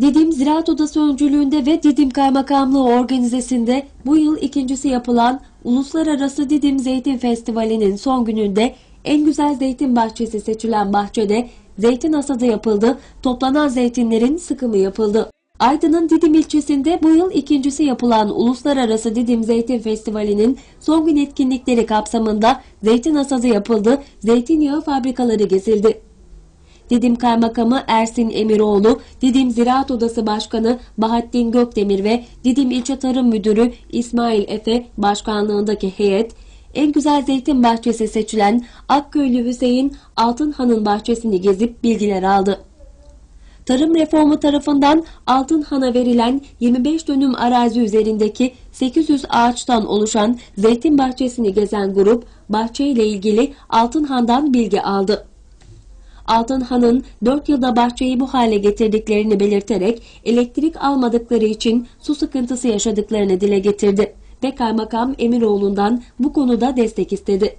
Didim Ziraat Odası öncülüğünde ve Didim Kaymakamlığı organizesinde bu yıl ikincisi yapılan Uluslararası Didim Zeytin Festivali'nin son gününde en güzel zeytin bahçesi seçilen bahçede zeytin hasadı yapıldı, toplanan zeytinlerin sıkımı yapıldı. Aydın'ın Didim ilçesinde bu yıl ikincisi yapılan Uluslararası Didim Zeytin Festivali'nin son gün etkinlikleri kapsamında zeytin hasadı yapıldı, zeytinyağı fabrikaları gezildi. Didim Kaymakamı Ersin Emiroğlu, Didim Ziraat Odası Başkanı Bahattin Gökdemir ve Didim İlçe Tarım Müdürü İsmail Efe başkanlığındaki heyet, en güzel zeytin bahçesi seçilen Akköylü Hüseyin Altınhan'ın bahçesini gezip bilgiler aldı. Tarım Reformu tarafından Altınhan'a verilen 25 dönüm arazi üzerindeki 800 ağaçtan oluşan zeytin bahçesini gezen grup bahçeyle ilgili Altınhan'dan bilgi aldı. Altınhan'ın 4 yılda bahçeyi bu hale getirdiklerini belirterek elektrik almadıkları için su sıkıntısı yaşadıklarını dile getirdi ve Kaymakam Emiroğlu'ndan bu konuda destek istedi.